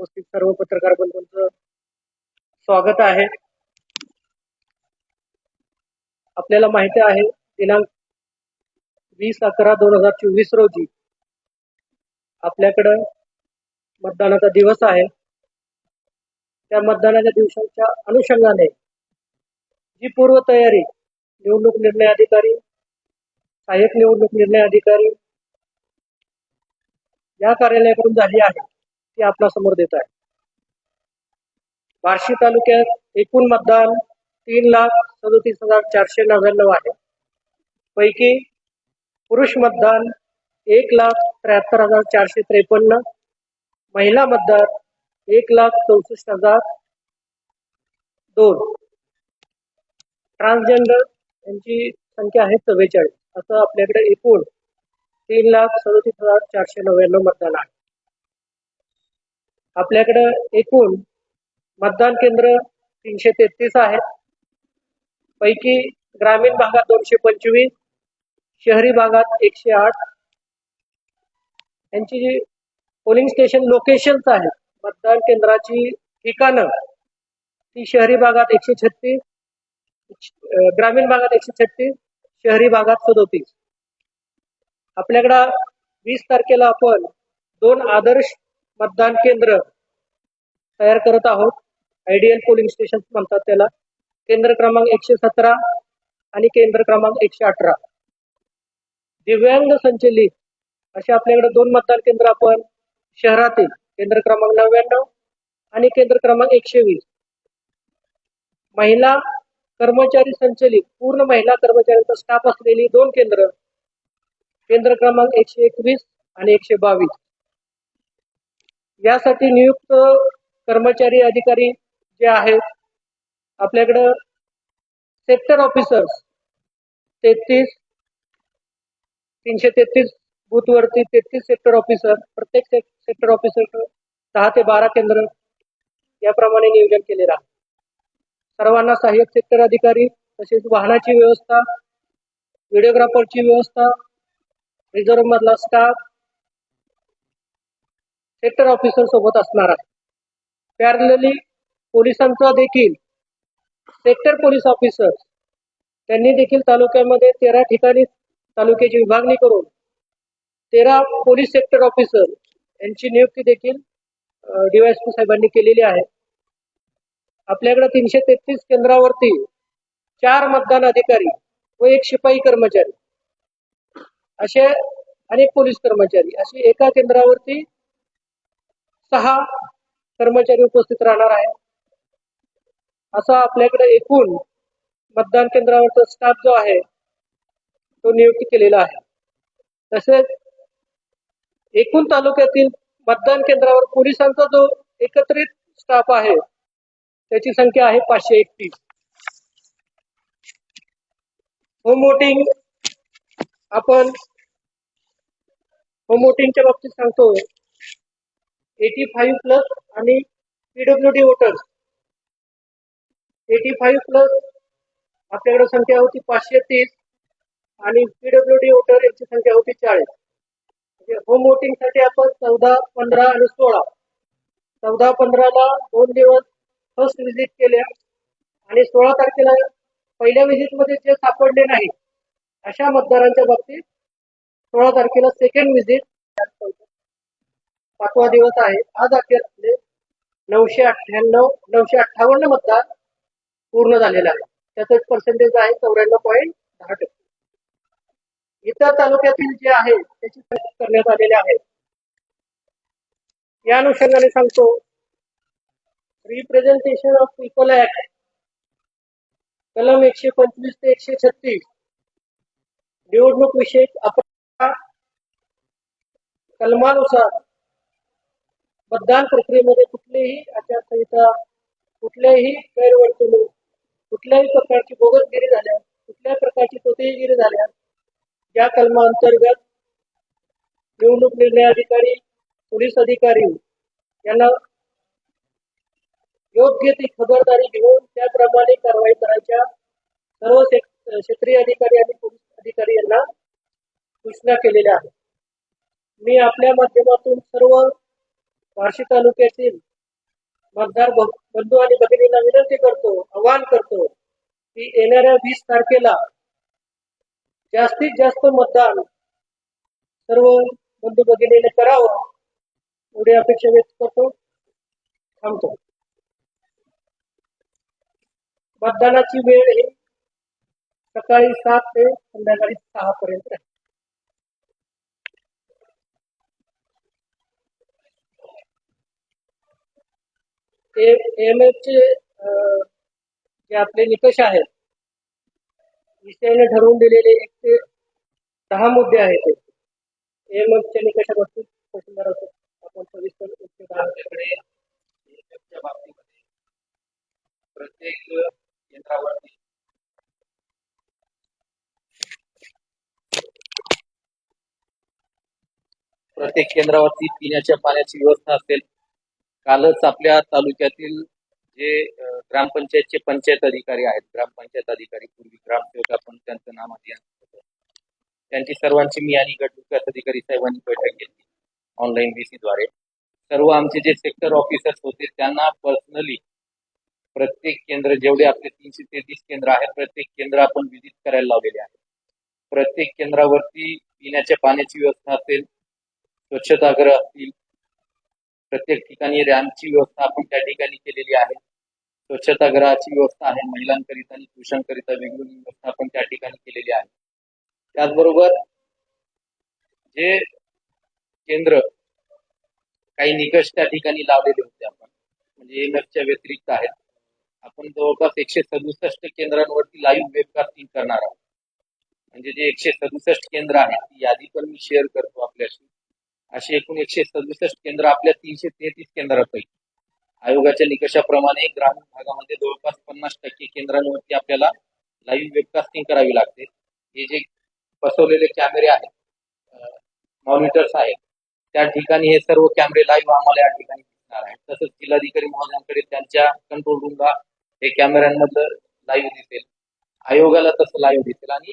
उपस्थित सर्व पत्रकार बंधूंचं स्वागत आहे. आपल्याला माहिती आहे दिनांक वीस अकरा दोन हजार चोवीस रोजी आपल्याकडं मतदानाचा दिवस आहे. त्या मतदानाच्या दिवसाच्या अनुषंगाने जी पूर्वतयारी निवडणूक निर्णय अधिकारी सहाय्यक निवडणूक निर्णय अधिकारी या कार्यालयाकडून झाली आहे. ती आपल्यासमोर देत आहे. बार्शी तालुक्यात एकूण मतदान तीन लाख सदोतीस हजार चारशे नव्याण्णव आहे. पैकी पुरुष मतदान एक लाख त्र्याहत्तर हजार चारशे त्रेपन्न महिला मतदार एक लाख चौसष्ट हजार दोन. ट्रान्सजेंडर यांची संख्या आहे चव्वेचाळीस असं आपल्याकडे एकूण तीन लाख सदोतीस हजार चारशे नव्याण्णव मतदान आहे. आपल्याकडं एकूण मतदान केंद्र तीनशे तेहतीस आहे पैकी ग्रामीण भागात दोनशे पंचवीस शहरी भागात एकशे आठ. यांची जी पोलिंग स्टेशन लोकेशन्स आहेत मतदान केंद्राची ठिकाणं ती शहरी भागात एकशे छत्तीस ग्रामीण भागात एकशे छत्तीस शहरी भागात सदोतीस. आपल्याकडं वीस तारखेला आपण दोन आदर्श मतदान केंद्र तयार करत आहोत. आयडियल पोलिंग स्टेशन म्हणतात त्याला. केंद्र क्रमांक एकशे सतरा आणि केंद्र क्रमांक एकशे अठरा. दिव्यांग संचलित असे आपल्याकडे दोन मतदान केंद्र आपण शहरातील केंद्र क्रमांक नव्याण्णव आणि केंद्र क्रमांक एकशे वीस. महिला कर्मचारी संचलित पूर्ण महिला कर्मचाऱ्यांचा स्टाफ असलेली दोन केंद्र केंद्र क्रमांक एकशे एकवीस आणि एकशे बावीस. यासाठी नियुक्त कर्मचारी अधिकारी जे आहेत आपल्याकडं सेक्टर ऑफिसर्स तेहतीस तीनशे तेहतीस बूथवरती तेहतीस सेक्टर ऑफिसर प्रत्येक सेक्टर ऑफिसर दहा ते बारा केंद्र याप्रमाणे नियोजन केलेलं आहे. सर्वांना सहाय्यक सेक्टर अधिकारी तसेच वाहनाची व्यवस्था व्हिडिओग्राफरची व्यवस्था रिझर्व्ह मधला स्टाफ सेक्टर ऑफिसर सोबत असणार आहे. पॅरलली पोलिसांचा देखील सेक्टर पोलीस ऑफिसर त्यांनी देखील तालुक्यामध्ये तेरा ठिकाणी तालुक्याची विभागणी करून तेरा पोलीस सेक्टर ऑफिसर यांची नियुक्ती देखील डीवायएसपी साहेबांनी केलेली आहे. आपल्याकडे तीनशे तेहतीस केंद्रावरती चार मतदान अधिकारी व एक शिपाई कर्मचारी असे अनेक पोलीस कर्मचारी अशी एका केंद्रावरती सहा कर्मचारी उपस्थित राहणार आहे असा आपल्याकडे एकूण मतदान केंद्रावरचा स्टाफ जो आहे तो नियुक्ती केलेला आहे. तसेच एकूण तालुक्यातील मतदान केंद्रावर पोलिसांचा जो एकत्रित स्टाफ आहे त्याची संख्या आहे पाचशे एकतीस. होम वोटिंग आपण होम वोटिंगच्या बाबतीत सांगतो. एटी फाईव्ह प्लस आणि P W D voters eighty five plus आपल्याकडे संख्या होती पाचशे तीस आणि पीडब्ल्यू डी वोटर यांची संख्या होती चाळीस. म्हणजे होम वोटिंगसाठी आपण चौदा पंधरा आणि सोळा. चौदा पंधराला दोन दिवस फर्स्ट व्हिजिट केल्या आणि सोळा तारखेला पहिल्या व्हिजिटमध्ये जे सापडले नाही अशा मतदारांच्या बाबतीत सोळा तारखेला सेकंड व्हिजिट पाचवा दिवस आहे. आज अखेर आपले नऊशे अठ्ठ्याण्णव नऊशे अठ्ठावन्न मतदार पूर्ण झालेला आहे त्याचं पर्सेंटेज आहे चौऱ्याण्णव पॉईंट दहा टक्के. इतर तालुक्यातील जे आहे त्याची करण्यात आलेले आहे. या अनुषंगाने सांगतो. रिप्रेझेंटेशन ऑफ पीपल ऍक्ट कलम एकशे पंचवीस ते एकशे छत्तीस. निवडणूक विषयक अपरा कलमानुसार मतदान प्रक्रियेमध्ये कुठलीही आचारसंहिता कुठल्याही गैरवर्तणूक कुठल्याही प्रकारची बोगसगिरी झाल्या कुठल्याही प्रकारची तोतेगिरी झाल्या या कलमाअंतर्गत निवडणूक निर्णय अधिकारी पोलीस अधिकारी यांना योग्य ती खबरदारी घेऊन त्याप्रमाणे कारवाई करायच्या सर्व क्षेत्रीय अधिकारी आणि पोलीस अधिकारी यांना सूचना केलेल्या आहेत. मी आपल्या माध्यमातून सर्व बार्शी तालुक्यातील मतदार बंधू आणि भगिनींना विनंती करतो आवाहन करतो की येणाऱ्या वीस तारखेला जास्तीत जास्त मतदान सर्व बंधू भगिनीने करावं एवढी अपेक्षा व्यक्त करतो. थांबतो. मतदानाची वेळ ही सकाळी सात ते संध्याकाळी सहा पर्यंत आहे एम चे अं, जे आपले निकष आहेत विषयाने ठरवून दिलेले एक ते दहा मुद्दे आहेत एम च्या निकषापासून आपण सविस्तर एक ते दहा च्या बाबतीमध्ये प्रत्येक केंद्रावरती प्रत्येक केंद्रावरती पिण्याच्या पाण्याची व्यवस्था असेल कालच आपल्या तालुक्यातील जे ग्रामपंचायतचे पंचायत अधिकारी आहेत ग्रामपंचायत अधिकारी पूर्वी ग्रामसेवक आपण त्यांचं नाम आधी त्यांची सर्वांची मी आणि गट विकास अधिकारी साहेबांनी बैठक घेतली ऑनलाईन द्वारे. सर्व आमचे जे सेक्टर ऑफिसर्स होते त्यांना पर्सनली प्रत्येक केंद्र जेवढे आपले तीनशे तेहतीस केंद्र आहेत प्रत्येक केंद्र आपण विजिट करायला लावलेले आहे प्रत्येक केंद्रावरती पिण्याच्या पाण्याची व्यवस्था असेल स्वच्छतागृह असतील प्रत्येक ठिकाणी रॅम्पची व्यवस्था आपण त्या ठिकाणी केलेली आहे. स्वच्छतागृहाची व्यवस्था आहे महिलांकरिता आणि पुरुषांकरिता वेगवेगळी व्यवस्था आपण त्या ठिकाणी केलेली आहे. त्याचबरोबर जे केंद्र काही निकष त्या ठिकाणी लावलेले होते आपण म्हणजे एमएफच्या व्यतिरिक्त आहेत. आपण जवळपास एकशे सदुसष्ट केंद्रांवरती लाईव्ह वेबकास्टिंग करणार आहोत. म्हणजे जे एकशे सदुसष्ट केंद्र आहेत ती यादी पण मी शेअर करतो आपल्याशी. अशी एकूण एकशे सदुसष्ट केंद्र आपल्या तीनशे तेहतीस केंद्रापैकी. आयोगाच्या निकषाप्रमाणे ग्रामीण भागामध्ये जवळपास पन्नास टक्के केंद्रांवरती आपल्याला लाईव्ह वेबकास्टिंग करावी लागते. हे जे बसवलेले कॅमेरे आहेत मॉनिटर्स आहेत त्या ठिकाणी हे सर्व कॅमेरे लाईव्ह आम्हाला या ठिकाणी दिसणार आहेत. तसंच जिल्हाधिकारी महोदयांकडे त्यांच्या कंट्रोल रूमला हे कॅमेऱ्यांमधलं लाईव्ह दिसेल. आयोगाला तसं लाईव्ह दिसेल. आणि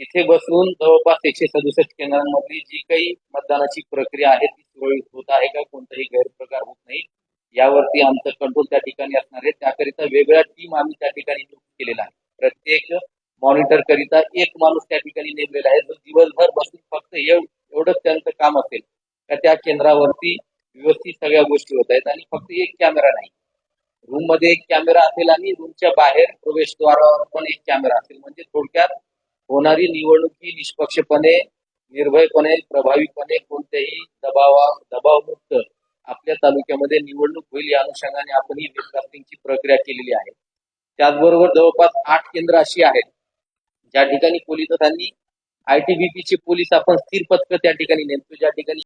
इथे बसून जवळपास एकशे सदुसष्ट केंद्रांमधली जी काही मतदानाची प्रक्रिया आहे ती सुरळीत होत आहे का? कोणताही गैरप्रकार होत नाही. यावरती आमचं कंट्रोल त्या ठिकाणी असणार आहे. त्याकरिता वेगळ्या टीम आम्ही त्या ठिकाणी नियुक्त केलेला आहे प्रत्येक मॉनिटर करिता एक माणूस त्या ठिकाणी नेमलेला आहे. जो दिवसभर बसून फक्त एवढंच त्यांचं काम असेल का त्या केंद्रावरती व्यवस्थित सगळ्या गोष्टी होत आहेत आणि फक्त एक कॅमेरा नाही. रूममध्ये एक कॅमेरा असेल आणि रूमच्या बाहेर प्रवेशद्वारावर पण एक कॅमेरा असेल. म्हणजे थोडक्यात होणारी निवडणूक ही निष्पक्षपणे निर्भयपणे प्रभावीपणे कोणत्याही दबावा दबावमुक्त आपल्या तालुक्यामध्ये निवडणूक होईल या अनुषंगाने आपण ही वेबकास्टिंगची प्रक्रिया केलेली आहे. त्याचबरोबर जवळपास आठ केंद्र अशी आहेत. ज्या ठिकाणी पोलिसांनी आयटीबीपीचे पोलीस आपण स्थिर पथकं त्या ठिकाणी नेमतो. ज्या ठिकाणी